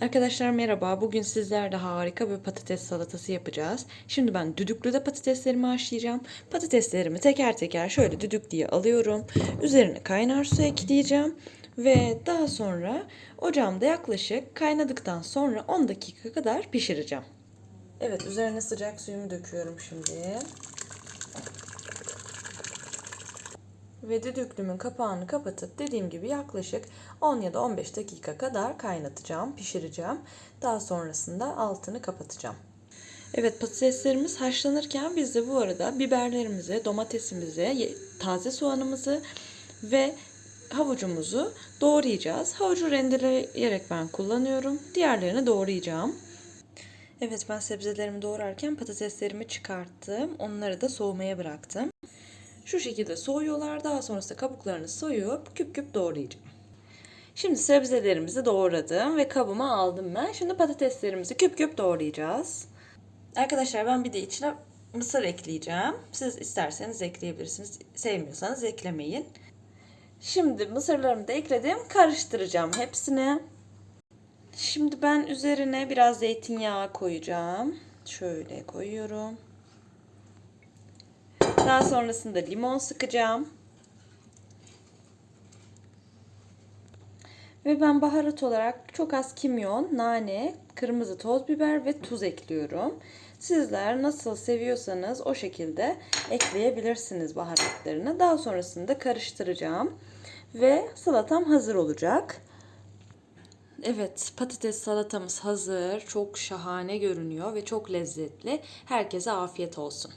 Arkadaşlar merhaba. Bugün sizlerle harika bir patates salatası yapacağız. Şimdi ben düdüklüde patateslerimi haşlayacağım. Patateslerimi teker teker şöyle düdüklüye alıyorum. Üzerine kaynar su ekleyeceğim. Ve daha sonra ocağımda yaklaşık kaynadıktan sonra 10 dakika kadar pişireceğim. Evet üzerine sıcak suyumu döküyorum şimdi. Ve düdüklümün kapağını kapatıp dediğim gibi yaklaşık 10 ya da 15 dakika kadar kaynatacağım, pişireceğim. Daha sonrasında altını kapatacağım. Evet patateslerimiz haşlanırken biz de bu arada biberlerimizi, domatesimizi, taze soğanımızı ve havucumuzu doğrayacağız. Havucu rendeleyerek ben kullanıyorum. Diğerlerini doğrayacağım. Evet ben sebzelerimi doğrarken patateslerimi çıkarttım. Onları da soğumaya bıraktım. Şu şekilde soğuyorlar. Daha sonrasında kabuklarını soyup küp küp doğrayacağım. Şimdi sebzelerimizi doğradım ve kabıma aldım ben. Şimdi patateslerimizi küp küp doğrayacağız. Arkadaşlar ben bir de içine mısır ekleyeceğim. Siz isterseniz ekleyebilirsiniz. Sevmiyorsanız eklemeyin. Şimdi mısırlarımı da ekledim. Karıştıracağım hepsini. Şimdi ben üzerine biraz zeytinyağı koyacağım. Şöyle koyuyorum. Daha sonrasında limon sıkacağım. Ve ben baharat olarak çok az kimyon, nane, kırmızı toz biber ve tuz ekliyorum. Sizler nasıl seviyorsanız o şekilde ekleyebilirsiniz baharatlarını. Daha sonrasında karıştıracağım. Ve salatam hazır olacak. Evet, patates salatamız hazır. Çok şahane görünüyor ve çok lezzetli. Herkese afiyet olsun.